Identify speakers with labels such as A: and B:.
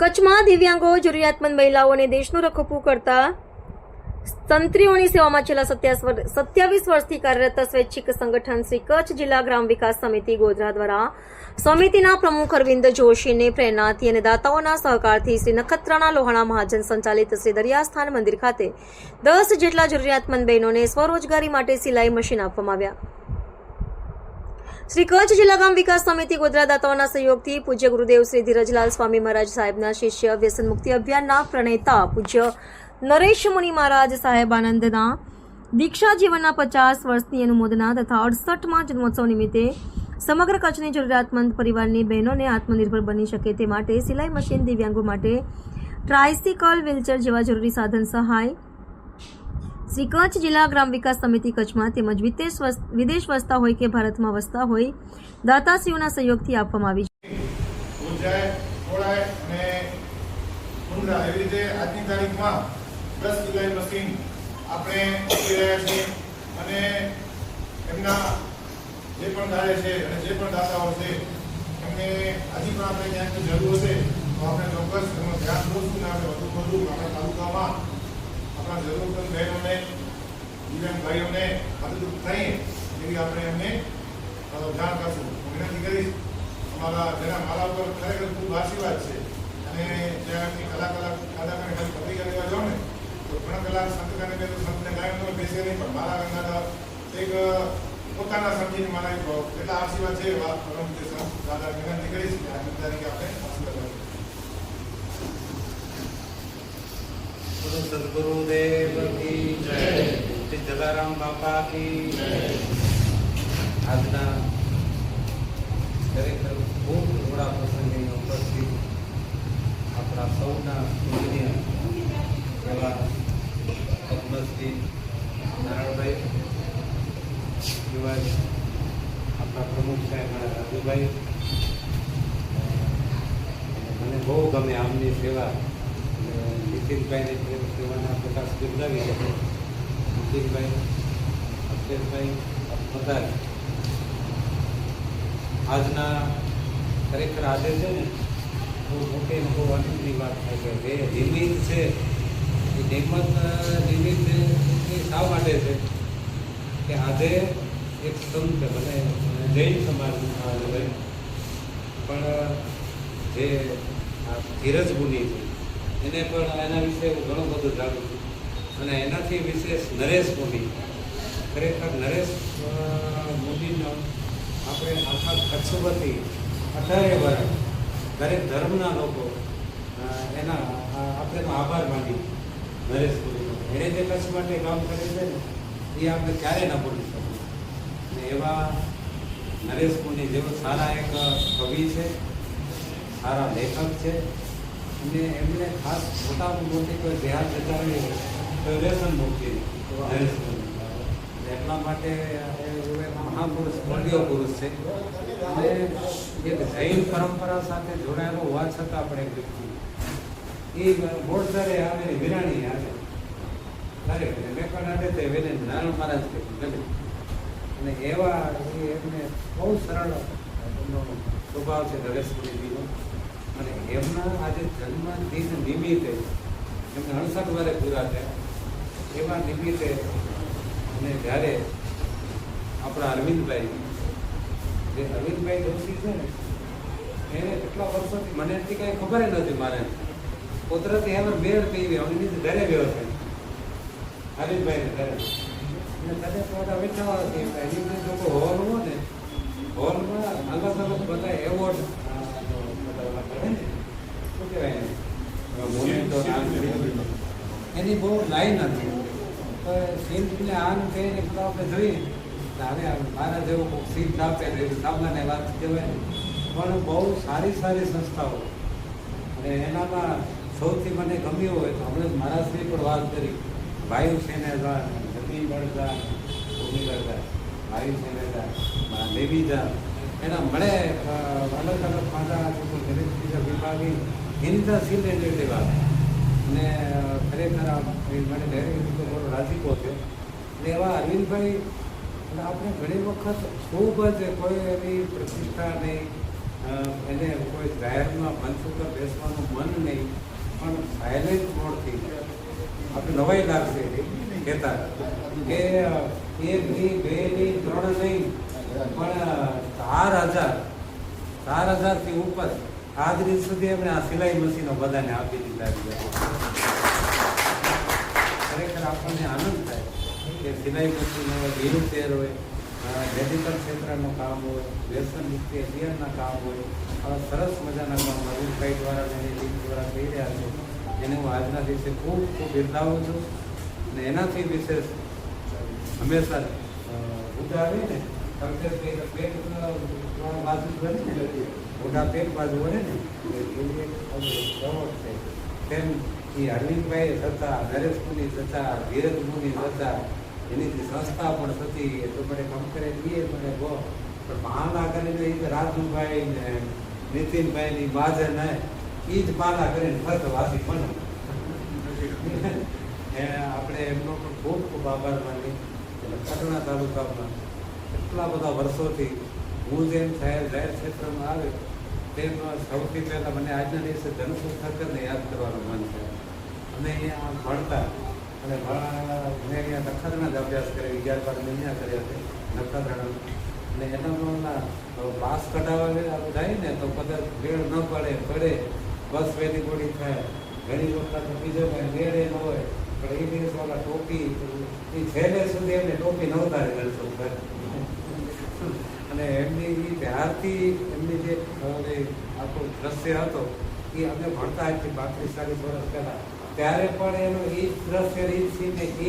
A: કચ્છમાં દિવ્યાંગો, જરૂરિયાતમંદ મહિલાઓને દેશનું રખોપું કરતા તંત્રીઓની સેવામાં છેલ્લા સત્યાવીસ વર્ષથી કાર્યરત સ્વૈચ્છિક સંગઠન શ્રી કચ્છ જિલ્લા ગ્રામ વિકાસ સમિતિ ગોધરા દ્વારા સમિતિના પ્રમુખ અરવિંદ જોશીને પ્રેરણાથી અને દાતાઓના સહકારથી શ્રી નખત્રાણા લોહાણા મહાજન સંચાલિત શ્રી દરિયાસ્થાન મંદિર ખાતે દસ જેટલા જરૂરિયાતમંદ બહેનોને સ્વરોજગારી માટે સિલાઈ મશીન આપવામાં આવ્યા. શ્રી કચ્છ જિલ્લા ગામ વિકાસ સમિતિ ગોધરા દાતાઓના સહયોગથી પૂજ્ય ગુરુદેવ શ્રી ધીરજલાલ સ્વામી મહારાજ સાહેબના શિષ્ય વ્યસન મુક્તિ અભિયાનના પ્રણેતા પૂજ્ય નરેશ મુનિ મહારાજ સાહેબ આનંદના દીક્ષા જીવનના પચાસ વર્ષની અનુમોદના તથા અડસઠમાં જન્મોત્સવ નિમિત્તે સમગ્ર કચ્છની જરૂરિયાતમંદ પરિવારની બહેનોને આત્મનિર્ભર બની શકે તે માટે સિલાઈ મશીન દિવ્યાંગો માટે ટ્રાયસિકલ વ્હીલચેર જેવા જરૂરી સાધન સહાય શ્રી કચ્છ જિલ્લા ગ્રામ વિકાસ સમિતિ કચ્છમાં તેમજ વિદેશ વિદેશ વસતા હોય કે ભારતમાં વસતા હોય, દાતાશ્રીઓના સહયોગથી આપવામાં આવી છે.
B: અને અને જે પણ કાર્ય છે અને જે પણ દાતાઓ છે, એમને હજી પણ આપણે ક્યાંક જરૂર હશે તો આપણે ચોક્કસ એનું ધ્યાન દોરશું ને આપણે વધુ વધુ આપણા તાલુકામાં આપણા જરૂરતમંદ બહેનોને દિવ્યાંગ ભાઈઓને મદદરૂપ થઈએ એવી આપણે એમને જાણ કરશું. હું વિનંતી કરીશ, અમારા જેના મારા ઉપર ખરેખર ખૂબ આશીર્વાદ છે અને જ્યાં એમની કલા કલા કલાકારને ખાલી પત્રિકા લેવા જાઓ ને, તો ઘણા કલાક સંતકાને બે તો સંતને ગાયન પણ બેસે નહીં, પણ મારા ગંગાધર એક પોતાના સમજીને મારા એટલા આશીર્વાદ છે એવા, પરમ દાદા વિનંતી કરીશ કે આજની તારીખે આપણે આશીર્વાદ
C: બોલો સદગુરુદેવ કી જય શ્રી જલારામ બાપા કી આજના ખરેખર ખૂબ થોડા પ્રસંગે ઉપસ્થિત આપણા સૌના પૂજનીય એવા પદ્મશ્રી નારાયણભાઈ યુવાજ આપણા પ્રમુખ સાહેબ મારા રાજુભાઈ મને બહુ ગમે આમની સેવા નીતિનભાઈની પ્રેમ સેવાના પ્રકાશ બિરદાવી છે. નીતિનભાઈ અક્ષેશભાઈ વધારે આજના ખરેખર આજે છે ને બહુ મોટી બહુ આનંદની વાત થાય કે જે નિમિત્ત છે, એ નિમત નિમિત્ત એ શા માટે છે? કે આજે એક સંત મને જૈન સમાજના પણ જે ધીરજ મુનિ છે એને પણ એના વિશે હું ઘણું બધું જાણું છું. અને એનાથી વિશેષ નરેશ મોદી. ખરેખર નરેશ મોદીનો આપણે આખા કચ્છમાંથી અઢારે વર્ષ દરેક ધર્મના લોકો એના આપણે તો આભાર માની નરેશ મોદીનો. એણે જે કચ્છ માટે કામ કરે છે ને, એ આપણે ક્યારેય ન ભૂલી શકીએ. અને એવા નરેશ મોદી જેવો સારા એક કવિ છે, સારા લેખક છે અને એમને ખાસ મોટામાં મોટી કોઈ ધ્યાન જતા રહી તો વ્યસન મુક્તિ એટલા માટે મહાપુરુષ વર્ગીય પુરુષ છે. અને એક જૈન પરંપરા સાથે જોડાયેલો હોવા છતાં પણ એક વ્યક્તિ. એ મોડસરે આવે વિરાણી આવે તારે મેં પણ આવે તે એને નારાયણ મહારાજ કે અને એવા એમને બહુ સરળ સ્વભાવ છે નરેશ મુનિજીનો. અને એમના આજે જન્મદિન નિમિત્તે એમને અડસઠ વારે પૂરા થયા. એવા નિમિત્તે અને જ્યારે આપણા અરવિંદભાઈ, જે અરવિંદભાઈ જોશી છે ને, એને કેટલા વર્ષોથી મને એટલી કાંઈ ખબર નથી મારે. કુદરતી એમ મેળ થઈ અમને નીચે ઘરે ગયો છે. અરવિંદભાઈને ઘરે. અને તને થોડા હતી એની જો હોલ હોય ને. હોલમાં અલગ અલગ બધા એવોર્ડ શું કહેવાય એને? બહુ લાઈન હતી. શિલ્પને આમ કહીને તો આપણે જોઈએ. હવે મારા જેવો શિલ્પ આપે સામાન્ય વાત કહેવાય. પણ બહુ સારી સારી સંસ્થાઓ. અને એનામાં સૌથી મને ગમ્યું હોય તો હમણાં મારા મહારાજની પણ વાત કરી. વાયુ સેનેદાર જમીન બળદાર ભૂમિ બળદાર વાયુ સેનેદાર દેવીદાર એના મળે અલગ અલગ દરેક વિભાગી તો સિલેન્ડર વાત. અને ખરેખર આ મને દરેક રીતે થોડો રાજીપો છે. એટલે એવા અરવિંદભાઈ એટલે આપણે ઘણી વખત ખૂબ જ કોઈ એની પ્રતિષ્ઠા નહીં. એને કોઈ જાહેરમાં મંચ ઉપર બેસવાનું મન નહીં. પણ સાયલેન્ટ મોડથી આપણે નવાઈ લાગશે કહેતા કે એક નહીં બે નહીં ત્રણ નહીં. પણ ચાર હજાર, ચાર હજારથી ઉપર આજ દિવસ સુધી એમણે આ સિલાઈ મશીનો બધાને આપી દીધા ખરેખર આપણને આનંદ થાય કે સિલાઈ મશીન હોય વ્હીલચેર હોય મેડિકલ ક્ષેત્રનું કામ હોય વ્યસન મુક્તિ અભિયાનના કામ હોય, આવા સરસ મજાના કામ અરુણભાઈ દ્વારા એની ટીમ દ્વારા થઈ રહ્યા છે. એને હું આજના દિવસે ખૂબ ખૂબ બિરદાવું છું. અને એનાથી વિશેષ હંમેશા આવે ને કલ્ચર પેટ બાજુ કરીને ને મોઢા પેટ બાજુ વળે ને એવી એક પ્રવટ છે, તેમ એ અરવિંદભાઈ થતા નરેશ મુનિ થતા વીરજ મુનિ થતા એની જે સંસ્થા પણ થતી, એ તો મને કામ કરે એ મને બહુ પણ બહાના કરીને એ રાજુભાઈ ને નીતિનભાઈ ની બાજે ને એ જ બહાના કરીને ફરત વાસી બનો આપણે એમનો પણ ખૂબ ખૂબ આભાર માની એટલે કટણા તાલુકામાં એટલા બધા વર્ષોથી હું જેમ થયેલ જાહેર ક્ષેત્રમાં આવે, તેમ સૌથી પહેલાં મને આજના દિવસે ધનસુખ ઠક્કરને યાદ કરવાનું મન છે. અને અહીંયા ભણતા, અને મેં અહીંયા નખત્રાણા જ અભ્યાસ કર્યો અગિયાર બાર મહિના કર્યા છે નખત્રાણા અને એનામાં પાસ કઢાવવા જાય ને, તો કદાચ ભેળ ન પડે પડે, બસ વહેલી ગોળી થાય. ઘણી વખત બીજો કાંઈ મેળે ન હોય, પણ એ દિવસ વાળા ટોપી, એ છેલ્લે સુધી એમને ટોપી નહોતા એમની એ ત્યારથી એમની જે આખો દ્રશ્ય હતો, એ અમે ભણતા હતી પાંત્રીસ ચાલીસ વર્ષ પહેલા. ત્યારે પણ એનો એ જ દ્રશ્ય રીત છે ને એ